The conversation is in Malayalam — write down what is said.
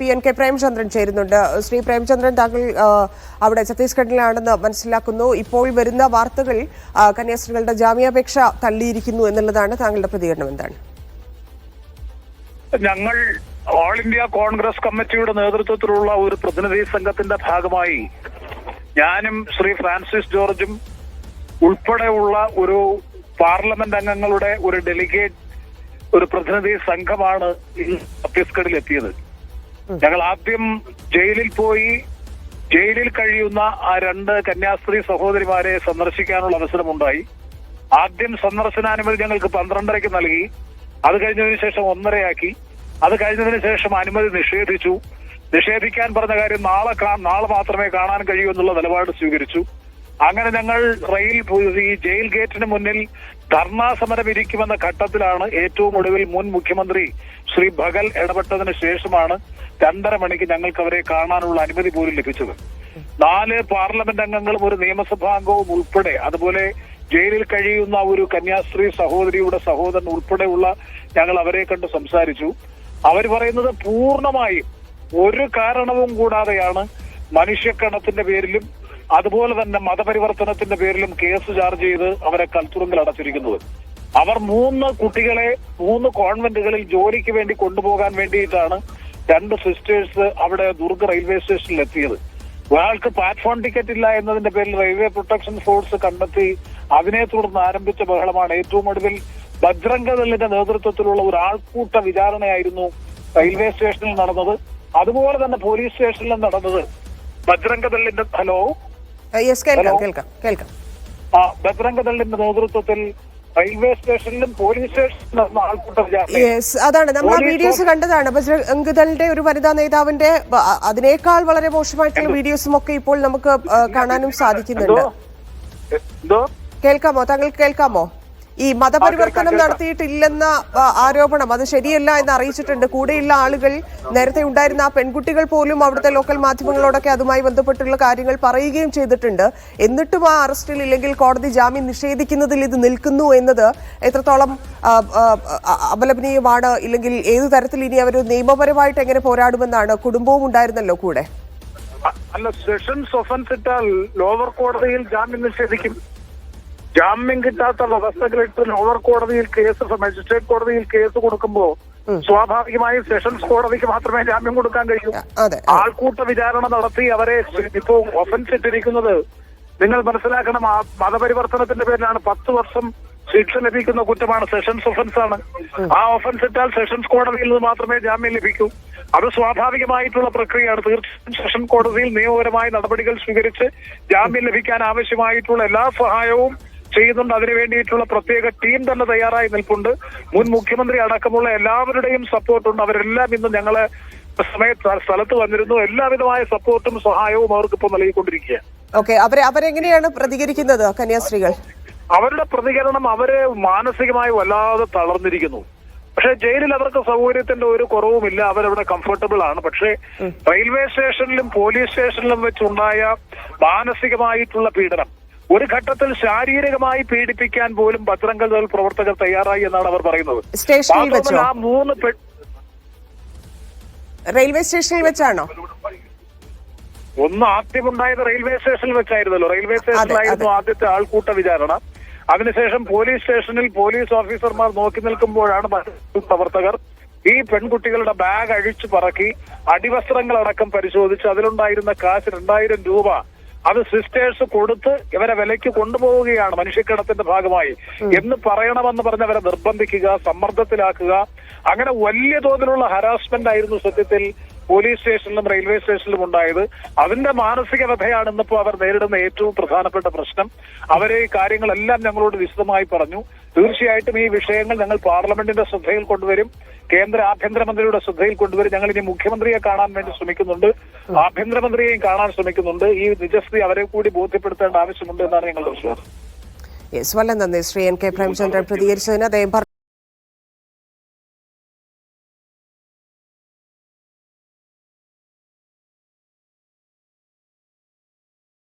പി എൻ കെ പ്രേമചന്ദ്രൻ ചേരുന്നുണ്ട്. ശ്രീ പ്രേമചന്ദ്രൻ താങ്കൾ അവിടെ ഛത്തീസ്ഗഡിലാണെന്ന് മനസ്സിലാക്കുന്നു. ഇപ്പോൾ വരുന്ന വാർത്തകൾ കന്യാസ്ത്രീകളുടെ ജാമ്യാപേക്ഷ തള്ളിയിരിക്കുന്നു എന്നുള്ളതാണ് താങ്കളുടെ പ്രതികരണം. എന്താണ്? ഞങ്ങൾ ഓൾ ഇന്ത്യ കോൺഗ്രസ് കമ്മിറ്റിയുടെ നേതൃത്വത്തിലുള്ള ഒരു പ്രതിനിധി സംഘത്തിന്റെ ഭാഗമായി ഞാനും ശ്രീ ഫ്രാൻസിസ് ജോർജും ഉൾപ്പെടെയുള്ള ഒരു പാർലമെന്റ് അംഗങ്ങളുടെ ഒരു ഡെലിഗേറ്റ് ഒരു പ്രതിനിധി സംഘമാണ് ഛത്തീസ്ഗഡിൽ എത്തിയത് ഞങ്ങൾ ആദ്യം ജയിലിൽ പോയി ജയിലിൽ കഴിയുന്ന ആ രണ്ട് കന്യാസ്ത്രീ സഹോദരിമാരെ സന്ദർശിക്കാനുള്ള അവസരമുണ്ടായി. ആദ്യം സന്ദർശനാനുമതി ഞങ്ങൾക്ക് പന്ത്രണ്ടരയ്ക്ക് നൽകി. അത് കഴിഞ്ഞതിന് ശേഷം ഒന്നരയാക്കി. അത് കഴിഞ്ഞതിന് ശേഷം അനുമതി നിഷേധിച്ചു. നിഷേധിക്കാൻ പറഞ്ഞ കാര്യം നാളെ നാളെ മാത്രമേ കാണാൻ കഴിയൂ എന്നുള്ള നിലപാട് സ്വീകരിച്ചു. അങ്ങനെ ഞങ്ങൾ റെയിൽ ഈ ജയിൽ ഗേറ്റിന് മുന്നിൽ ധർണാ സമരം ഇരിക്കുമെന്ന ഘട്ടത്തിലാണ് ഏറ്റവും ഒടുവിൽ മുൻ മുഖ്യമന്ത്രി ശ്രീ ഭഗൽ ഇടപെട്ടതിന് ശേഷമാണ് രണ്ടര മണിക്ക് ഞങ്ങൾക്ക് അവരെ കാണാനുള്ള അനുമതി പോലും ലഭിച്ചത്. നാല് പാർലമെന്റ് അംഗങ്ങളും ഒരു നിയമസഭാ അംഗവും ഉൾപ്പെടെ അതുപോലെ ജയിലിൽ കഴിയുന്ന ഒരു കന്യാസ്ത്രീ സഹോദരിയുടെ സഹോദരൻ ഉൾപ്പെടെയുള്ള ഞങ്ങൾ അവരെ കണ്ട് സംസാരിച്ചു. അവർ പറയുന്നത് പൂർണമായും ഒരു കാരണവും കൂടാതെയാണ് മനുഷ്യക്കണത്തിന്റെ പേരിലും അതുപോലെ തന്നെ മതപരിവർത്തനത്തിന്റെ പേരിലും കേസ് ചാർജ് ചെയ്ത് അവരെ കൽത്തുറുങ്കിൽ അടച്ചിരിക്കുന്നത്. അവർ മൂന്ന് കുട്ടികളെ മൂന്ന് കോൺവെന്റുകളിൽ ജോലിക്ക് വേണ്ടി കൊണ്ടുപോകാൻ വേണ്ടിയിട്ടാണ് രണ്ട് സിസ്റ്റേഴ്സ് അവിടെ ദുർഗ് റെയിൽവേ സ്റ്റേഷനിൽ എത്തിയത്. ഒരാൾക്ക് പ്ലാറ്റ്ഫോം ടിക്കറ്റ് ഇല്ല എന്നതിന്റെ പേരിൽ റെയിൽവേ പ്രൊട്ടക്ഷൻ ഫോഴ്സ് കണ്ടെത്തി അതിനെ തുടർന്ന് ആരംഭിച്ച ബഹളമാണ് ഏറ്റവും ഒടുവിൽ ബജ്രംഗദളിന്റെ നേതൃത്വത്തിലുള്ള ഒരു ആൾക്കൂട്ട വിചാരണയായിരുന്നു റെയിൽവേ സ്റ്റേഷനിൽ നടന്നത്. അതുപോലെ തന്നെ പോലീസ് സ്റ്റേഷനിലും നടന്നത്. ബജ്രംഗദളിന്റെ ഹലോ? യെസ് കേൾക്കാം Hello. കേൾക്കാം കേൾക്കാം. ആ ബജ്രംഗദളിന്റെ നേതൃത്വത്തിൽ റെയിൽവേ സ്റ്റേഷനിലും പോലീസ് സ്റ്റേഷനിലും ആൾക്കൂട്ട യെസ് അതാണ്. നമ്മൾ ആ വീഡിയോസ് കണ്ടതാണ്. ബജ്രംഗദളിന്റെ ഒരു വനിതാ നേതാവിന്റെ അതിനേക്കാൾ വളരെ മോശമായിട്ടുള്ള വീഡിയോസും ഒക്കെ ഇപ്പോൾ നമുക്ക് കാണാനും സാധിക്കുന്നുണ്ട്. കേൾക്കാമോ? താങ്കൾക്ക് കേൾക്കാമോ? ഈ മതപരിവർത്തനം നടത്തിയിട്ടില്ലെന്ന ആരോപണം അത് ശരിയല്ല എന്ന് അറിയിച്ചിട്ടുണ്ട്. കൂടെയുള്ള ആളുകൾ നേരത്തെ ഉണ്ടായിരുന്ന ആ പെൺകുട്ടികൾ പോലും അവിടുത്തെ ലോക്കൽ മാധ്യമങ്ങളോടൊക്കെ അതുമായി ബന്ധപ്പെട്ടുള്ള കാര്യങ്ങൾ പറയുകയും ചെയ്തിട്ടുണ്ട്. എന്നിട്ടും ആ അറസ്റ്റിൽ ഇല്ലെങ്കിൽ കോടതി ജാമ്യം നിഷേധിക്കുന്നതിൽ ഇത് നിൽക്കുന്നു എന്നത് എത്രത്തോളം അപലപനീയമാണ് ഇല്ലെങ്കിൽ ഏത് തരത്തിൽ ഇനി അവർ നിയമപരമായിട്ട് എങ്ങനെ പോരാടുമെന്നാണ് കുടുംബവും ഉണ്ടായിരുന്നല്ലോ കൂടെ? അല്ല സെഷൻസ് ഒഫൻസ് ഇട്ടാൽ ലോവർ കോടതിയിൽ ജാമ്യം നിഷേധിക്കും. ജാമ്യം കിട്ടാത്ത വ്യവസ്ഥകളിട്ട് ലോവർ കോടതിയിൽ കേസ് മജിസ്ട്രേറ്റ് കോടതിയിൽ കേസ് കൊടുക്കുമ്പോൾ സ്വാഭാവികമായും സെഷൻസ് കോടതിക്ക് മാത്രമേ ജാമ്യം കൊടുക്കാൻ കഴിയൂ. ആൾക്കൂട്ട വിചാരണ നടത്തി അവരെ ഇപ്പോ ഒഫൻസ് ഇട്ടിരിക്കുന്നത് നിങ്ങൾ മനസ്സിലാക്കണം ആ മതപരിവർത്തനത്തിന്റെ പേരിലാണ് പത്ത് വർഷം ശിക്ഷ ലഭിക്കുന്ന കുറ്റമാണ് സെഷൻസ് ഒഫൻസ് ആണ്. ആ ഒഫൻസ് ഇട്ടാൽ സെഷൻസ് കോടതിയിൽ നിന്ന് മാത്രമേ ജാമ്യം ലഭിക്കൂ. അത് സ്വാഭാവികമായിട്ടുള്ള പ്രക്രിയയാണ്. തീർച്ചയായും സെഷൻ കോടതിയിൽ നിയമപരമായ നടപടികൾ സ്വീകരിച്ച് ജാമ്യം ലഭിക്കാൻ ആവശ്യമായിട്ടുള്ള എല്ലാ സഹായവും ചെയ്യുന്നുണ്ട്. അതിനു വേണ്ടിയിട്ടുള്ള പ്രത്യേക ടീം തന്നെ തയ്യാറായി നിൽപ്പുണ്ട്. മുൻ മുഖ്യമന്ത്രി അടക്കമുള്ള എല്ലാവരുടെയും സപ്പോർട്ടുണ്ട്. അവരെല്ലാം ഇന്ന് ഞങ്ങളെ സമയത്ത് സ്ഥലത്ത് വന്നിരുന്നു. എല്ലാവിധമായ സപ്പോർട്ടും സഹായവും അവർക്ക് ഇപ്പോൾ നൽകിക്കൊണ്ടിരിക്കുക ഓക്കെ. അവരെ അവരെങ്ങനെയാണ് പ്രതികരിക്കുന്നത് കന്യാസ്ത്രീകൾ? അവരുടെ പ്രതികരണം അവർ മാനസികമായി വല്ലാതെ തളർന്നിരിക്കുന്നു. പക്ഷെ ജയിലിൽ അവർക്ക് സൗകര്യത്തിന്റെ ഒരു കുറവുമില്ല. അവരവിടെ കംഫർട്ടബിൾ ആണ്. പക്ഷേ റെയിൽവേ സ്റ്റേഷനിലും പോലീസ് സ്റ്റേഷനിലും വെച്ചുണ്ടായ മാനസികമായിട്ടുള്ള പീഡനം ഒരു ഘട്ടത്തിൽ ശാരീരികമായി പീഡിപ്പിക്കാൻ പോലും പത്രങ്ങൾ പ്രവർത്തകർ തയ്യാറായി എന്നാണ് അവർ പറയുന്നത്. ആ മൂന്ന് റെയിൽവേ സ്റ്റേഷനിൽ വെച്ചാണോ? ഒന്ന് ആദ്യം ഉണ്ടായത് റെയിൽവേ സ്റ്റേഷനിൽ വെച്ചായിരുന്നല്ലോ. റെയിൽവേ സ്റ്റേഷനിലായിരുന്നു ആദ്യത്തെ ആൾക്കൂട്ട വിചാരണ. അതിനുശേഷം പോലീസ് സ്റ്റേഷനിൽ പോലീസ് ഓഫീസർമാർ നോക്കി നിൽക്കുമ്പോഴാണ് പ്രവർത്തകർ ഈ പെൺകുട്ടികളുടെ ബാഗ് അഴിച്ചു പറക്കി അടിവസ്ത്രങ്ങളടക്കം പരിശോധിച്ച് അതിലുണ്ടായിരുന്ന കാശ് രണ്ടായിരം രൂപ അത് സിസ്റ്റേഴ്സ് കൊടുത്ത് ഇവരെ വിലയ്ക്ക് കൊണ്ടുപോവുകയാണ് മനുഷ്യക്കടത്തിന്റെ ഭാഗമായി. എന്ന് പറയണമെന്ന് പറഞ്ഞവരെ നിർബന്ധിക്കുക സമ്മർദ്ദത്തിലാക്കുക. അങ്ങനെ വലിയ തോതിലുള്ള ഹരാസ്മെന്റ് ആയിരുന്നു സത്യത്തിൽ പോലീസ് സ്റ്റേഷനിലും റെയിൽവേ സ്റ്റേഷനിലും ഉണ്ടായത്. അതിന്റെ മാനസിക വധയാണ് ഇന്നിപ്പോ അവർ നേരിടുന്ന ഏറ്റവും പ്രധാനപ്പെട്ട പ്രശ്നം. അവരെ ഈ കാര്യങ്ങളെല്ലാം ഞങ്ങളോട് വിശദമായി പറഞ്ഞു. തീർച്ചയായിട്ടും ഈ വിഷയങ്ങൾ ഞങ്ങൾ പാർലമെന്റിന്റെ ശ്രദ്ധയിൽ കൊണ്ടുവരും. കേന്ദ്ര ആഭ്യന്തരമന്ത്രിയുടെ ശ്രദ്ധയിൽ കൊണ്ടുവരും. ഞങ്ങൾ ഇനി മുഖ്യമന്ത്രിയെ കാണാൻ വേണ്ടി ശ്രമിക്കുന്നുണ്ട്. ആഭ്യന്തരമന്ത്രിയെയും കാണാൻ ശ്രമിക്കുന്നുണ്ട്. ഈ നിജസ്ഥിതി അവരെ കൂടി ബോധ്യപ്പെടുത്തേണ്ട ആവശ്യമുണ്ട് എന്നാണ് ഞങ്ങളുടെ വിശ്വാസം. വളരെ നന്ദി. ശ്രീ എൻ കെ പ്രേമചന്ദ്രൻ പ്രതികരിച്ചതിന് അദ്ദേഹം